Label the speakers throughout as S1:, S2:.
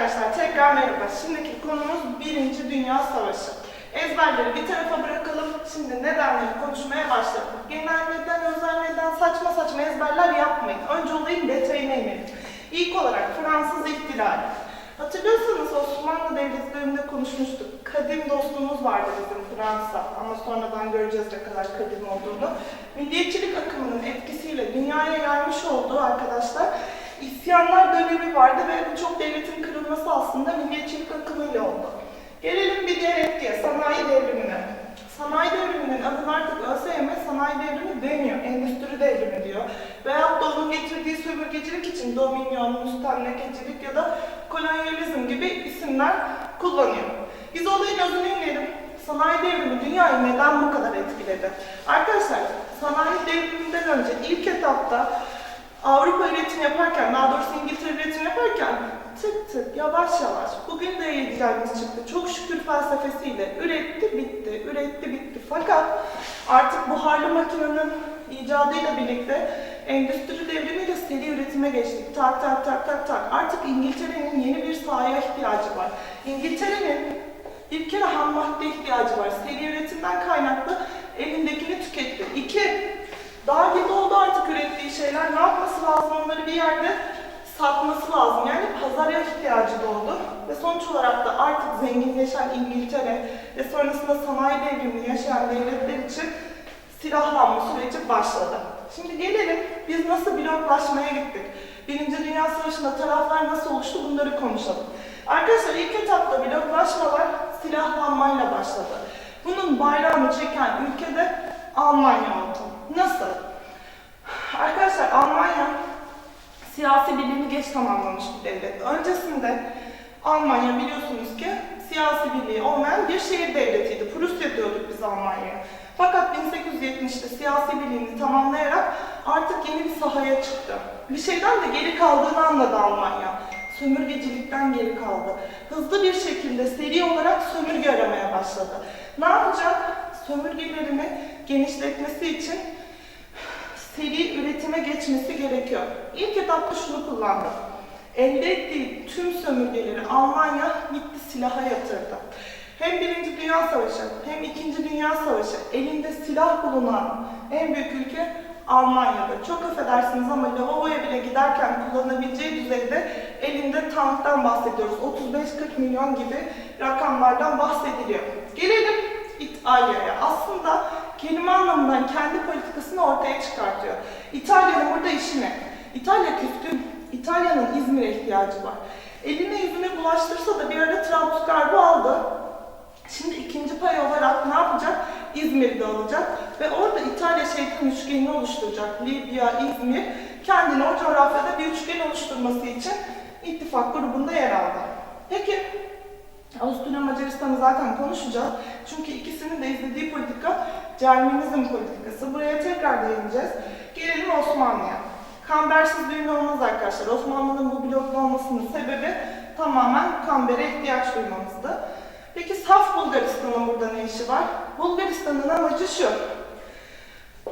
S1: arkadaşlar tekrar merhaba. Şimdiki konumuz Birinci Dünya Savaşı. Ezberleri bir tarafa bırakalım. Şimdi nedenleri konuşmaya başlayalım. Genel neden, özel neden, saçma saçma ezberler yapmayın. Önce olayın detayına inelim. İlk olarak Fransız ihtilali. Hatırlıyorsanız Osmanlı Devleti döneminde konuşmuştuk. Kadim dostumuz vardı bizim Fransa ama sonradan göreceğiz ne kadar kadim olduğunu. Milliyetçilik akımının etkisiyle dünyaya yaymış olduğu arkadaşlar isyanlar dönemi vardı ve birçok devletin kırılması aslında milliyetçilik akımıyla oldu. Gelelim bir diğer etkiye, sanayi devrimine. Sanayi devriminin adını artık ÖSYM sanayi devrimi demiyor, endüstri devrimi diyor. Veyahut da onun getirdiği sömürgecilik için dominyon, müstemlekecilik ya da kolonyalizm gibi isimler kullanıyor. Biz olayın özüne inelim. Sanayi devrimi dünyayı neden bu kadar etkiledi? Arkadaşlar, sanayi devriminden önce ilk etapta Avrupa üretim yaparken, daha doğrusu İngiltere üretim yaparken tık tık yavaş yavaş bugün de eğitimlerimiz çıktı. Çok şükür felsefesiyle üretti bitti, üretti bitti. Fakat artık buharlı makinenin icadıyla birlikte endüstri devrimiyle seri üretime geçtik. Tak tak tak tak tak. Artık İngiltere'nin yeni bir sahaya ihtiyacı var. İngiltere'nin bir kere ham madde ihtiyacı var. Seri üretimden kaynaklı elindekini tüketti. İki, daha gibi şeyler. Ne yapması lazım? Onları bir yerde satması lazım. Yani pazara ihtiyacı doğdu. Ve sonuç olarak da artık zenginleşen İngiltere ve sonrasında sanayi devrimini yaşayan devletler için silahlanma süreci başladı. Şimdi gelelim biz nasıl bloklaşmaya gittik? Birinci Dünya Savaşı'nda taraflar nasıl oluştu bunları konuşalım. Arkadaşlar ilk etapta bloklaşmalar silahlanmayla başladı. Bunun bayrağını çeken ülke de Almanya oldu. Nasıl? Arkadaşlar Almanya siyasi birliğini geç tamamlamış bir devlet. Öncesinde Almanya biliyorsunuz ki siyasi birliği olmayan bir şehir devletiydi. Prusya diyorduk biz Almanya'ya. Fakat 1870'te siyasi birliğini tamamlayarak artık yeni bir sahaya çıktı. Bir şeyden de geri kaldığını anladı Almanya. Sömürgecilikten geri kaldı. Hızlı bir şekilde seri olarak sömürge aramaya başladı. Ne yapacak? Sömürgelerini genişletmesi için seri üretime geçmesi gerekiyor. İlk etapta şunu kullandı. Elde ettiği tüm sömürgeleri Almanya gitti silaha yatırdı. Hem Birinci Dünya Savaşı hem İkinci Dünya Savaşı elinde silah bulunan en büyük ülke Almanya'da. Çok affedersiniz ama lavaboya bile giderken kullanabileceği düzeyde elinde tanktan bahsediyoruz. 35-40 milyon gibi rakamlardan bahsediliyor. Gelelim İtalya'ya. Aslında kelime anlamından kendi politikasını ortaya çıkartıyor. İtalya'nın burada işi ne? İtalya küskün. İtalya'nın İzmir'e ihtiyacı var. Eline yüzüne bulaştırsa da bir ara Trablusgarp'ı aldı. Şimdi ikinci pay olarak ne yapacak? İzmir'de alacak ve orada İtalya şeytan üçgenini oluşturacak. Libya, İzmir kendini o coğrafyada bir üçgen oluşturması için ittifak grubunda yer aldı. Peki Avusturya Macaristan'ı zaten konuşacağız. Çünkü ikisinin de izlediği politika Cermenizm politikası. Buraya tekrar değineceğiz. Gelelim Osmanlı'ya. Kambersiz düğün olmaz arkadaşlar. Osmanlı'nın bu bloklu olmasının sebebi tamamen kambere ihtiyaç duymamızdı. Peki saf Bulgaristan'ın burada ne işi var? Bulgaristan'ın amacı şu.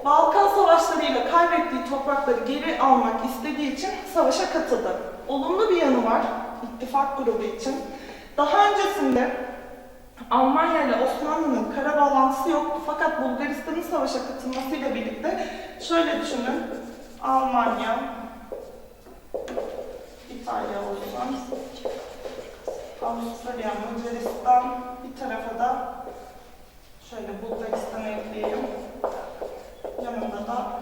S1: Balkan savaşlarıyla kaybettiği toprakları geri almak istediği için savaşa katıldı. Olumlu bir yanı var ittifak grubu için. Daha öncesinde Almanya ile Osmanlı'nın kara bağlantısı yoktu fakat Bulgaristan'ın savaşa katılmasıyla birlikte şöyle düşünün. Almanya, İtalya olsun, Avusturya, Macaristan, bir tarafa da şöyle Bulgaristan ekleyelim. Yanında da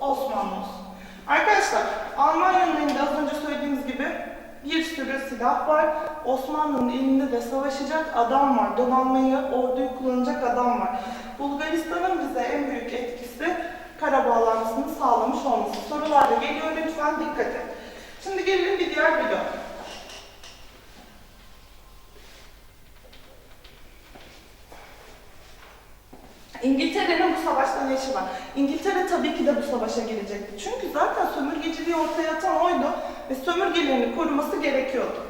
S1: Osmanlı olsun. Arkadaşlar, Almanya'nın elinde az önce söylediğimiz gibi sürü silah var. Osmanlı'nın elinde de savaşacak adam var. Donanmayı, orduyu kullanacak adam var. Bulgaristan'ın bize en büyük etkisi kara bağlantısını sağlamış olması. Sorular da geliyor lütfen dikkat et. Şimdi gelelim bir diğer video. İngiltere'nin bu savaşta ne işi var? İngiltere tabii ki de bu savaşa girecekti. Çünkü zaten sömürgeciliği ortaya atan oydu ve sömürgelerini koruması gerekiyordu.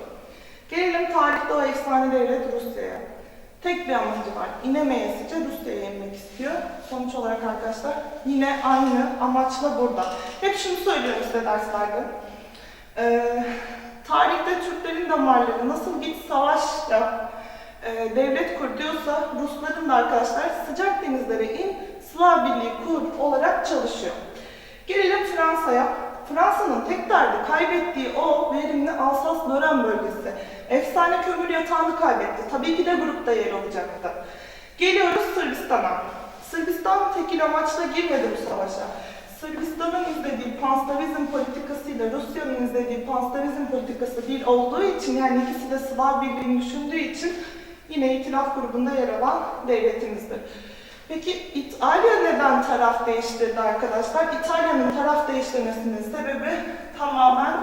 S1: Gelelim tarihte o efsane devlet Rusya'ya. Tek bir amacı var. İnemeyesice Rusya'ya inmek istiyor. Sonuç olarak arkadaşlar yine aynı amaçla burada. Hep şunu söylüyorum size derslerde. Ee, tarih Türklerin damarları nasıl git savaşla e, devlet kur diyorsa Rusların da arkadaşlar sıcak denizlere in, Slav Birliği kur olarak çalışıyor. Gelelim Fransa'ya. Fransa'nın tek derdi kaybettiği o verimli Alsas-Lorraine bölgesi. Efsane kömür yatağını kaybetti. Tabii ki de grupta yer alacaktı. Geliyoruz Sırbistan'a. Sırbistan tekil amaçla girmedi bu savaşa. Sırbistan'ın izlediği panslavizm politikasıyla Rusya'nın izlediği panslavizm politikası bir olduğu için yani ikisi de Slav birliğini düşündüğü için yine itilaf grubunda yer alan devletimizdir. Peki İtalya neden taraf değiştirdi arkadaşlar? İtalya'nın taraf değiştirmesinin sebebi tamamen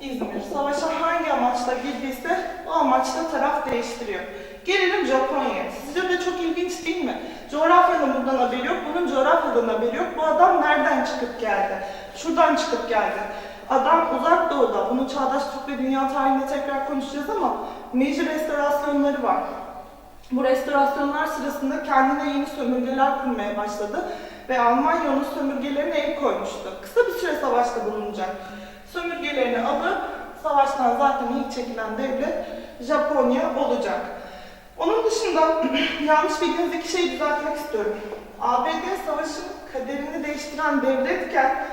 S1: İzmir. Savaşa hangi amaçla girdiyse o amaçla taraf değiştiriyor. Gelelim Japonya'ya. Sizce de çok ilginç değil mi? Coğrafyanın bundan haberi yok, bunun coğrafyadan haberi yok. Bu adam nereden çıkıp geldi? Şuradan çıkıp geldi. Adam uzak doğuda. Bunu çağdaş Türk ve dünya tarihinde tekrar konuşacağız ama Meiji restorasyonları var. Bu restorasyonlar sırasında kendine yeni sömürgeler kurmaya başladı ve Almanya onun sömürgelerine el koymuştu. Kısa bir süre savaşta bulunacak. Sömürgelerini alıp savaştan zaten ilk çekilen devlet Japonya olacak. Onun dışında yanlış bildiğiniz iki şeyi düzeltmek istiyorum. ABD savaşın kaderini değiştiren devletken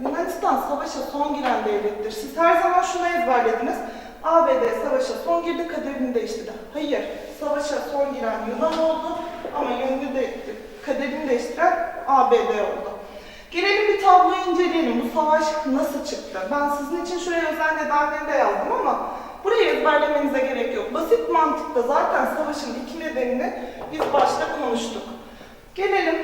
S1: Yunanistan savaşa son giren devlettir. Siz her zaman şunu ezberlediniz. ABD savaşa son girdi, kaderini değiştirdi. Hayır, savaşa son giren Yunan oldu ama yönünü de kaderini değiştiren ABD oldu. Gelelim bir tabloyu inceleyelim. Bu savaş nasıl çıktı? Ben sizin için şuraya özel nedenlerini de yazdım ama burayı ezberlemenize gerek yok. Basit mantıkta zaten savaşın iki nedenini biz başta konuştuk. Gelelim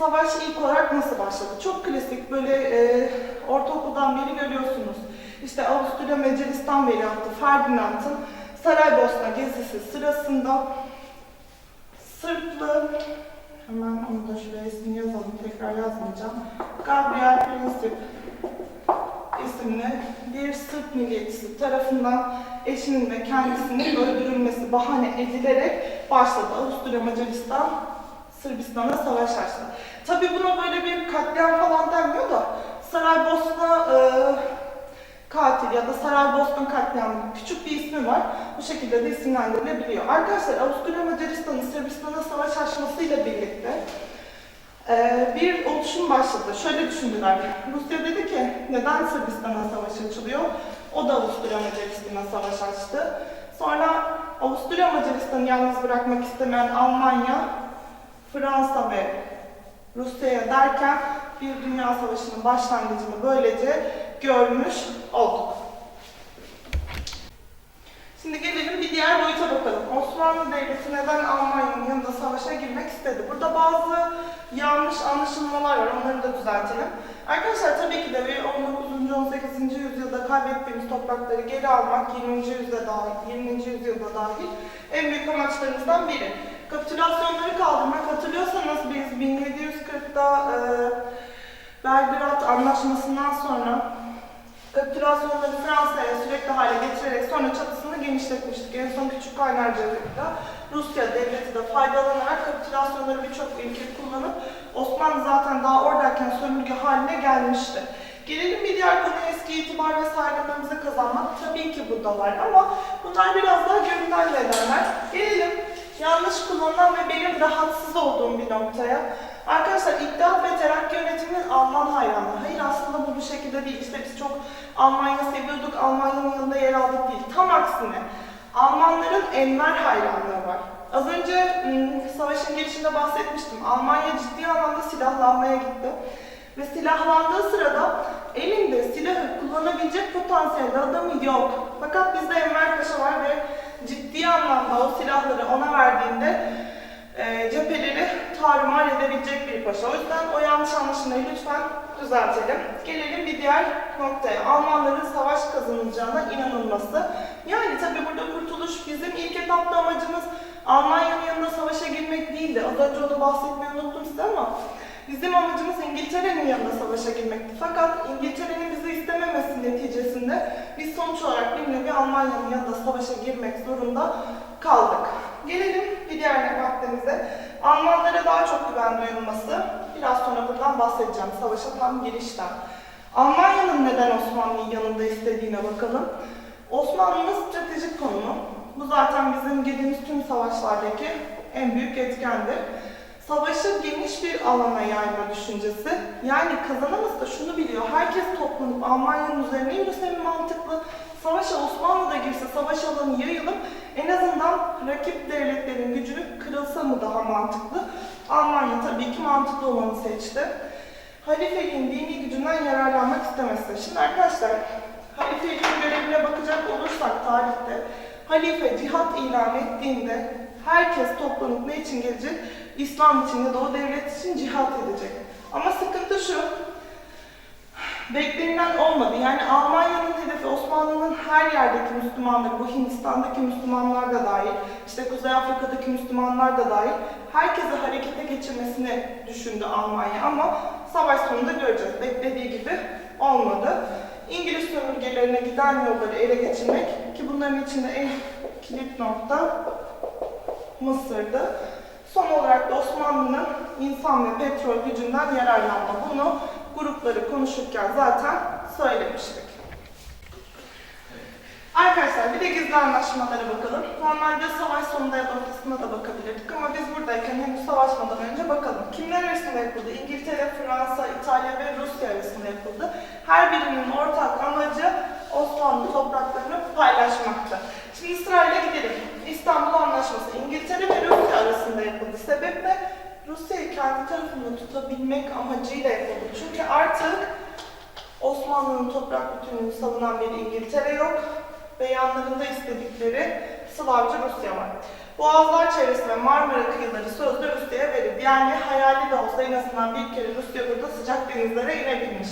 S1: savaş ilk olarak nasıl başladı? Çok klasik böyle e, ortaokuldan beri görüyorsunuz. İşte Avusturya Macaristan veliahtı Ferdinand'ın Saraybosna gezisi sırasında Sırplı hemen onu da şuraya ismini yazalım tekrar yazmayacağım. Gabriel Princip isimli bir Sırp milliyetçisi tarafından eşinin ve kendisinin öldürülmesi bahane edilerek başladı. Avusturya Macaristan Sırbistan'a savaş açtı. Tabi buna böyle bir katliam falan denmiyor da Saraybosna e, katil ya da Saraybosna katliamı küçük bir ismi var. Bu şekilde de isimlendirilebiliyor. Arkadaşlar Avusturya Macaristan'ın Sırbistan'a savaş açmasıyla birlikte e, bir oluşum başladı. Şöyle düşündüler. Rusya dedi ki neden Sırbistan'a savaş açılıyor? O da Avusturya Macaristan'a savaş açtı. Sonra Avusturya Macaristan'ı yalnız bırakmak istemeyen Almanya, Fransa ve Rusya'ya derken bir dünya savaşının başlangıcını böylece görmüş olduk. Şimdi gelelim bir diğer boyuta bakalım. Osmanlı Devleti neden Almanya'nın yanında savaşa girmek istedi? Burada bazı yanlış anlaşılmalar var, onları da düzeltelim. Arkadaşlar tabii ki de bir 19. 18. yüzyılda kaybettiğimiz toprakları geri almak 20. yüzyılda dahil, 20. yüzyılda dahil en büyük amaçlarımızdan biri. Kapitülasyonları kaldırmak. Hatırlıyorsanız biz 1740'da e, Belgrad Anlaşması'ndan sonra kapitülasyonları Fransa'ya sürekli hale getirerek sonra çatısını genişletmiştik. En son Küçük Kaynarca'da Rusya devleti de faydalanarak kapitülasyonları birçok ülke kullanıp Osmanlı zaten daha oradayken sömürge haline gelmişti. Gelelim bir diğer konu eski itibar ve saygınlığımızı kazanmak. Tabii ki bu da var ama bunlar biraz daha görünen nedenler. Gelelim yanlış kullanılan ve benim rahatsız olduğum bir noktaya. Arkadaşlar İttihat ve Terakki yönetiminin Alman hayranlığı. Hayır aslında bu bu şekilde değil. İşte biz çok Almanya seviyorduk, Almanya'nın yanında yer aldık değil. Tam aksine Almanların Enver hayranlığı var. Az önce ım, savaşın girişinde bahsetmiştim. Almanya ciddi anlamda silahlanmaya gitti. Ve silahlandığı sırada elinde silahı kullanabilecek potansiyelde adamı yok. Fakat bizde Enver Paşa var ve ciddi anlamda o silahları ona verdiğinde e, cepheleri tarumar edebilecek bir paşa. O yüzden o yanlış anlaşılmayı lütfen düzeltelim. Gelelim bir diğer noktaya. Almanların savaş kazanacağına inanılması. Yani tabii burada kurtuluş bizim ilk etapta amacımız Almanya'nın yanında savaşa girmek değildi. Az önce onu bahsetmeyi unuttum size ama Bizim amacımız İngiltere'nin yanında savaşa girmekti. Fakat İngiltere'nin bizi istememesi neticesinde biz sonuç olarak bir nevi Almanya'nın yanında savaşa girmek zorunda kaldık. Gelelim bir diğer maddemize. Almanlara daha çok güven duyulması. Biraz sonra buradan bahsedeceğim savaşa tam girişten. Almanya'nın neden Osmanlı'yı yanında istediğine bakalım. Osmanlı'nın stratejik konumu. Bu zaten bizim girdiğimiz tüm savaşlardaki en büyük etkendir. Savaşı geniş bir alana yayma düşüncesi. Yani kazanamaz da şunu biliyor. Herkes toplanıp Almanya'nın üzerine yürüse mi mantıklı? Savaşa Osmanlı da girse savaş alanı yayılıp en azından rakip devletlerin gücü kırılsa mı daha mantıklı? Almanya tabii ki mantıklı olanı seçti. Halifeliğin dini gücünden yararlanmak istemesi. Şimdi arkadaşlar, halifeliğin görevine bakacak olursak tarihte, halife cihat ilan ettiğinde herkes toplanıp ne için gelecek? İslam için ya da o devlet için cihat edecek. Ama sıkıntı şu, beklenilen olmadı. Yani Almanya'nın hedefi Osmanlı'nın her yerdeki Müslümanları, bu Hindistan'daki Müslümanlar da dahil, işte Kuzey Afrika'daki Müslümanlar da dahil, herkesi harekete geçirmesini düşündü Almanya ama savaş sonunda göreceğiz. Beklediği gibi olmadı. İngiliz sömürgelerine giden yolları ele geçirmek ki bunların içinde en kilit nokta Mısır'dı. Son olarak da Osmanlı'nın insan ve petrol gücünden yararlanma. Bunu grupları konuşurken zaten söylemiştik. Gizli anlaşmalara bakalım. Normalde savaş sonunda ya da da bakabilirdik ama biz buradayken henüz savaşmadan önce bakalım. Kimler arasında yapıldı? İngiltere, Fransa, İtalya ve Rusya arasında yapıldı. Her birinin ortak amacı Osmanlı topraklarını paylaşmaktı. Şimdi sırayla gidelim. İstanbul Anlaşması İngiltere ve Rusya arasında yapıldı. Sebep ne? Rusya'yı kendi tarafında tutabilmek amacıyla yapıldı. Çünkü artık Osmanlı'nın toprak bütünlüğünü savunan bir İngiltere yok ve yanlarında istedikleri Slavcı Rusya var. Boğazlar çevresi ve Marmara kıyıları sözde Rusya'ya verildi. Yani hayali de olsa en azından bir kere Rusya burada sıcak denizlere inebilmiş.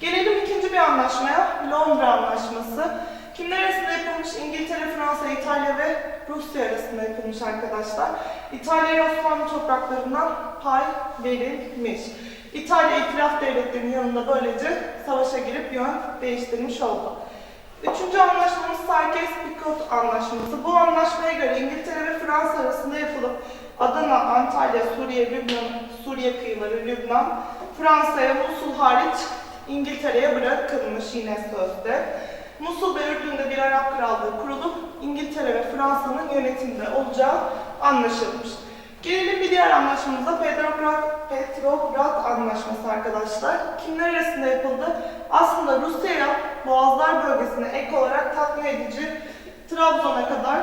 S1: Gelelim ikinci bir anlaşmaya, Londra Anlaşması. Kimler arasında yapılmış? İngiltere, Fransa, İtalya ve Rusya arasında yapılmış arkadaşlar. İtalya'ya Osmanlı topraklarından pay verilmiş. İtalya itilaf devletlerinin yanında böylece savaşa girip yön değiştirmiş oldu. Üçüncü anlaşmamız Sarkes-Picot Anlaşması. Bu anlaşmaya göre İngiltere ve Fransa arasında yapılıp Adana, Antalya, Suriye, Lübnan, Suriye kıyıları, Lübnan, Fransa'ya Musul hariç İngiltere'ye bırakılmış yine sözde. Musul ve Ürdün'de bir Arap krallığı kurulup İngiltere ve Fransa'nın yönetiminde olacağı anlaşılmış. Gelelim bir diğer anlaşmamıza Petrograd, Petrograd Anlaşması arkadaşlar. Kimler arasında yapıldı? Aslında Rusya'ya Boğazlar bölgesine ek olarak tatmin edici Trabzon'a kadar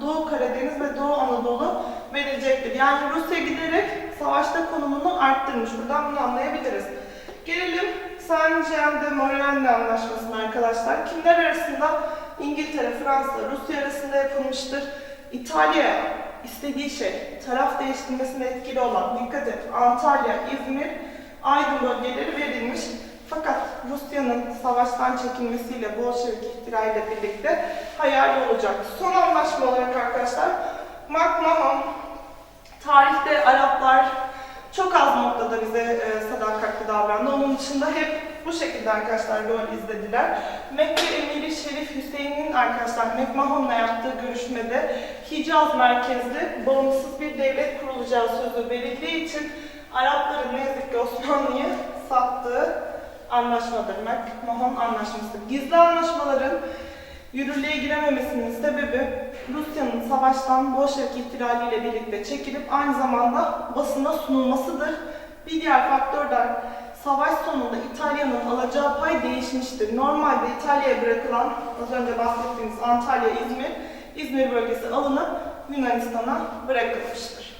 S1: Doğu Karadeniz ve Doğu Anadolu verilecektir. Yani Rusya giderek savaşta konumunu arttırmış. Buradan bunu anlayabiliriz. Gelelim Saint-Jean de Maurienne Anlaşması'na arkadaşlar. Kimler arasında? İngiltere, Fransa, Rusya arasında yapılmıştır. İtalya istediği şey, taraf değiştirmesine etkili olan, dikkat et, Antalya, İzmir, Aydın bölgeleri verilmiş. Fakat Rusya'nın savaştan çekilmesiyle Bolşevik ihtilaliyle birlikte hayali olacak. Son anlaşma olarak arkadaşlar, McMahon, tarihte Araplar çok az noktada bize e, sadakatli davrandı. Onun dışında hep bu şekilde arkadaşlar yol izlediler. Mekke Emiri Şerif Hüseyin'in arkadaşlar McMahon'la yaptığı görüşmede Hicaz merkezli bağımsız bir devlet kurulacağı sözü verildiği için Arapların ne yazık ki Osmanlı'yı sattığı anlaşmadır. McMahon Anlaşması. Gizli anlaşmaların yürürlüğe girememesinin sebebi Rusya'nın savaştan Bolşevik ihtilaliyle birlikte çekilip aynı zamanda basına sunulmasıdır. Bir diğer faktör de savaş sonunda İtalya'nın alacağı pay değişmiştir. Normalde İtalya'ya bırakılan az önce bahsettiğimiz Antalya, İzmir, İzmir bölgesi alınıp Yunanistan'a bırakılmıştır.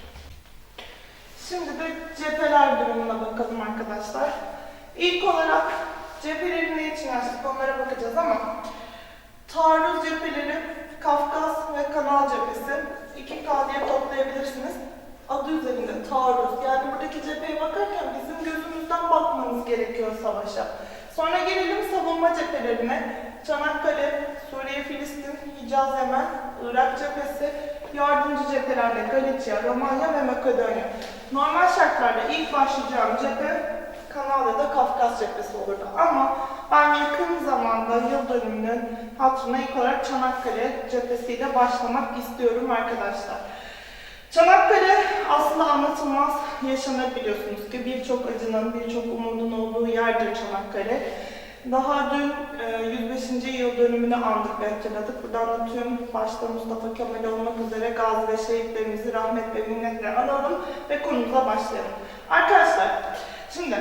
S1: Şimdi de cepheler durumuna bakalım arkadaşlar. İlk olarak cepheleri ne için açtık onlara bakacağız ama taarruz cepheleri Kafkas ve Kanal cephesi 2K diye toplayabilirsiniz. Adı üzerinde taarruz. Yani buradaki cepheye bakarken bizim gözümüzden bakmanız gerekiyor savaşa. Sonra gelelim savunma cephelerine. Çanakkale, Suriye, Filistin, Hicaz, Yemen, Irak cephesi, yardımcı cephelerde Galicia, Romanya ve Makedonya. Normal şartlarda ilk başlayacağım cephe Kanal ya da Kafkas cephesi olurdu. Ama ben yakın zamanda yıl dönümünün hatırına ilk olarak Çanakkale cephesiyle başlamak istiyorum arkadaşlar. Çanakkale aslında anlatılmaz yaşanır biliyorsunuz ki birçok acının, birçok umudun olduğu yerdir Çanakkale. Daha dün e, 105. yıl dönümünü andık ve hatırladık. Buradan da tüm başta Mustafa Kemal olmak üzere gazi ve şehitlerimizi rahmet ve minnetle analım ve konumuza başlayalım. Arkadaşlar, şimdi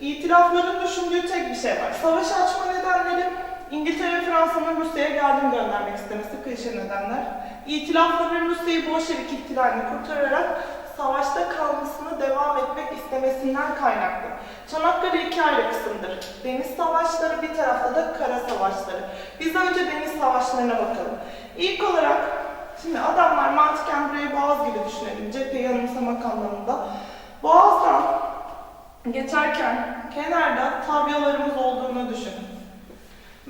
S1: itilafların düşündüğü tek bir şey var. Savaşı açma nedenleri İngiltere ve Fransa'nın Rusya'ya yardım göndermek istemesi klişe nedenler. İtilafların Rusya'yı Bolşevik ihtilalini kurtararak savaşta kalmasını devam etmek istemesinden kaynaklı. Çanakkale iki ayrı kısımdır. Deniz savaşları bir tarafta da kara savaşları. Biz önce deniz savaşlarına bakalım. İlk olarak şimdi adamlar mantıken burayı boğaz gibi düşünelim. Cepheyi anımsamak anlamında. Boğazdan geçerken kenarda tabyalarımız olduğunu düşünün.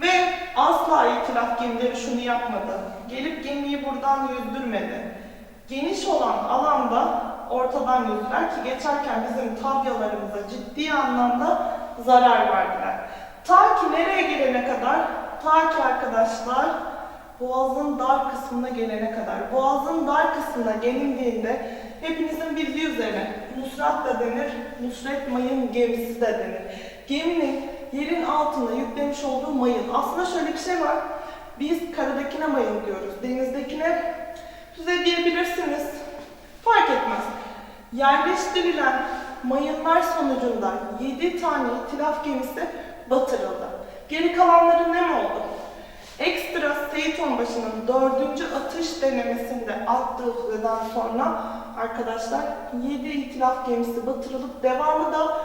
S1: Ve asla itilaf gemileri şunu yapmadı. Gelip gemiyi buradan yüzdürmedi. Geniş olan alanda ortadan yüzdüler ki geçerken bizim tabyalarımıza ciddi anlamda zarar verdiler. Ta ki nereye gelene kadar? Ta ki arkadaşlar Boğazın dar kısmına gelene kadar. Boğazın dar kısmına gelindiğinde hepinizin bildiği üzere Nusrat da denir, Nusret Mayın gemisi de denir. Geminin yerin altında yüklemiş olduğu mayın. Aslında şöyle bir şey var. Biz karadakine mayın diyoruz. Denizdekine füze diyebilirsiniz. Fark etmez. Yerleştirilen mayınlar sonucunda 7 tane itilaf gemisi batırıldı. Geri kalanları ne oldu? Ekstra Seyit Onbaşı'nın dördüncü atış denemesinde attığı füzeden sonra arkadaşlar 7 itilaf gemisi batırılıp devamı da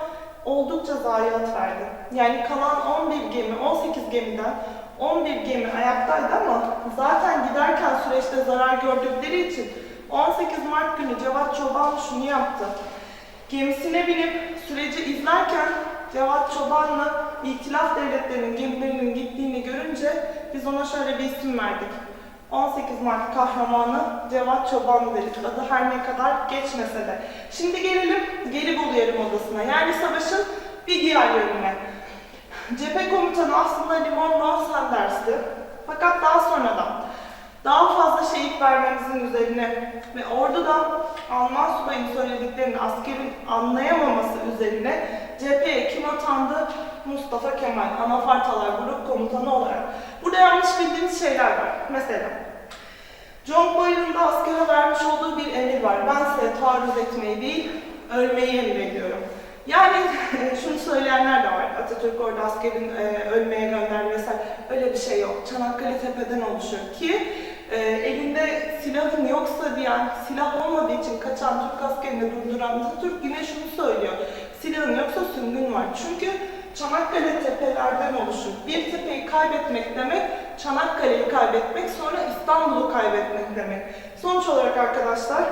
S1: oldukça zayiat verdi. Yani kalan 11 gemi, 18 gemiden 11 gemi ayaktaydı ama zaten giderken süreçte zarar gördükleri için 18 Mart günü Cevat Çoban şunu yaptı. Gemisine binip süreci izlerken Cevat Çoban'la İtilaf devletlerinin gemilerinin gittiğini görünce biz ona şöyle bir isim verdik. 18 Mart kahramanı Cevat Çoban dedik. Adı her ne kadar geçmese de. Şimdi gelelim Gelibolu Yarımadası'na. Yani bir diğer yönüne. Cephe komutanı aslında Limon Von Sanders'ti. Fakat daha sonradan daha fazla şehit vermemizin üzerine ve ordudan Alman subayın söylediklerini askerin anlayamaması üzerine cepheye kim atandı? Mustafa Kemal, Anafartalar Grup Komutanı olarak. Burada yanlış bildiğimiz şeyler var. Mesela John Boyle'ın da askere vermiş olduğu bir emir var. Ben size taarruz etmeyi değil, ölmeyi emrediyorum. Yani şunu söyleyenler de var. Atatürk orada askerin e, ölmeye gönderdi vesaire. Öyle bir şey yok. Çanakkale tepeden oluşuyor ki e, elinde silahın yoksa diyen, silah olmadığı için kaçan Türk askerini durduran Atatürk yine şunu söylüyor. Silahın yoksa süngün var. Çünkü Çanakkale tepelerden oluşur. Bir tepeyi kaybetmek demek, Çanakkale'yi kaybetmek, sonra İstanbul'u kaybetmek demek. Sonuç olarak arkadaşlar,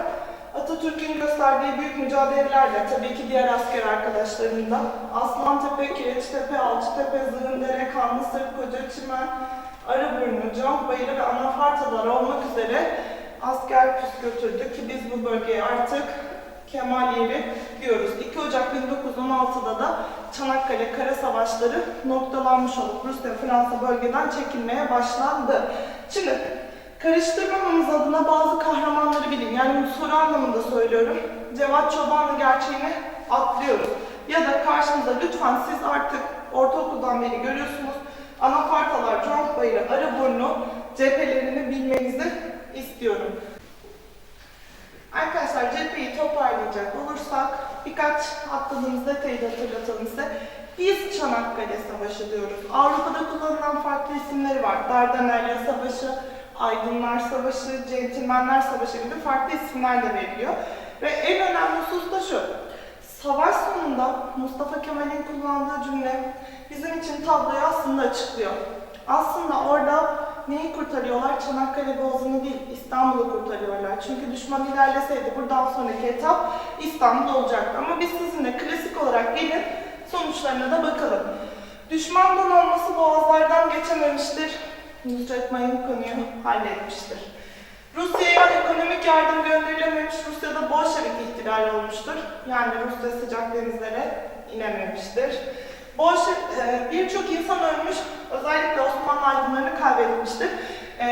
S1: Atatürk'ün gösterdiği büyük mücadelelerle tabii ki diğer asker arkadaşlarının da Aslantepe, Kireçtepe, Alçıtepe, Zığındere, Kanlısır, Kocaçimen, Arıburnu, Cankbayırı ve Anafartalar olmak üzere asker püskürtüldü ki biz bu bölgeye artık Kemal yeri diyoruz. 2 Ocak 1916'da da Çanakkale Kara Savaşları noktalanmış olup Rusya Fransa bölgeden çekilmeye başlandı. Şimdi karıştırmamamız adına bazı kahramanları bilin. Yani soru anlamında söylüyorum. Cevat Çobanlı gerçeğini atlıyoruz. Ya da karşınıza lütfen siz artık ortaokuldan beri görüyorsunuz. Anafartalar, Conkbayırı, Arıburnu cephelerini bilmenizi istiyorum. Arkadaşlar cepheyi toparlayacak olursak birkaç atladığımız detayı da hatırlatalım size. Biz Çanakkale Savaşı diyoruz. Avrupa'da kullanılan farklı isimleri var. Dardanella Savaşı, Aydınlar Savaşı, Centilmenler Savaşı gibi farklı isimler de veriliyor. Ve en önemli husus da şu. Savaş sonunda Mustafa Kemal'in kullandığı cümle bizim için tabloyu aslında açıklıyor. Aslında orada neyi kurtarıyorlar? Çanakkale Boğazı'nı değil, İstanbul'u kurtarıyorlar. Çünkü düşman ilerleseydi buradan sonraki etap İstanbul olacaktı. Ama biz sizinle klasik olarak gelin sonuçlarına da bakalım. Düşmandan olması boğazlardan geçememiştir. Nusret Mayın konuyu halletmiştir. Rusya'ya ekonomik yardım gönderilememiş, Rusya'da Bolşevik ihtilali olmuştur. Yani Rusya sıcak denizlere inememiştir. Bolşevik, e, birçok insan ölmüş, özellikle Osmanlı aydınlarını kaybetmiştir. E,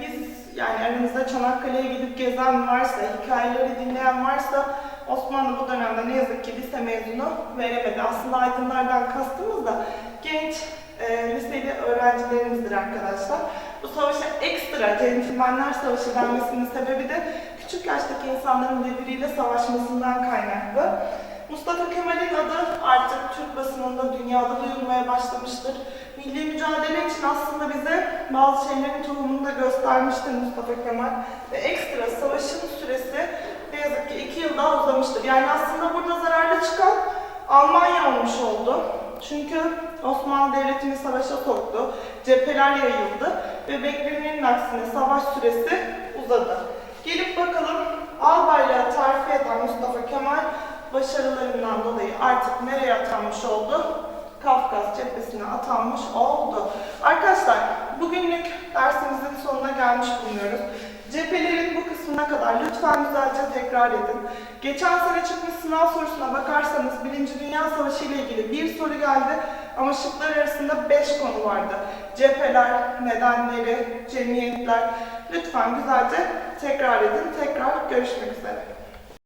S1: biz yani aramızda Çanakkale'ye gidip gezen varsa, hikayeleri dinleyen varsa Osmanlı bu dönemde ne yazık ki lise mezunu veremedi. Aslında aydınlardan kastımız da genç e, liseli öğrencilerimizdir arkadaşlar. Bu savaşa ekstra centilmenler savaşı denmesinin sebebi de küçük yaştaki insanların birbiriyle savaşmasından kaynaklı. Mustafa Kemal'in adı artık Türk basınında dünyada duyulmaya başlamıştır. Milli mücadele için aslında bize bazı şeylerin tohumunu da göstermiştir Mustafa Kemal. Ve ekstra savaşın süresi ne yazık ki iki yıl daha uzamıştır. Yani aslında burada zararlı çıkan Almanya olmuş oldu. Çünkü Osmanlı Devleti'ni savaşa soktu, cepheler yayıldı ve beklenenin aksine savaş süresi uzadı. Gelip bakalım Albayrak'ı tarif eden Mustafa Kemal başarılarından dolayı artık nereye atanmış oldu? Kafkas cephesine atanmış oldu. Arkadaşlar bugünlük dersimizin sonuna gelmiş bulunuyoruz. Cephelerin bu kısmına kadar lütfen güzelce tekrar edin. Geçen sene çıkmış sınav sorusuna bakarsanız Birinci Dünya Savaşı ile ilgili bir soru geldi ama şıklar arasında 5 konu vardı. Cepheler, nedenleri, cemiyetler. Lütfen güzelce tekrar edin. Tekrar görüşmek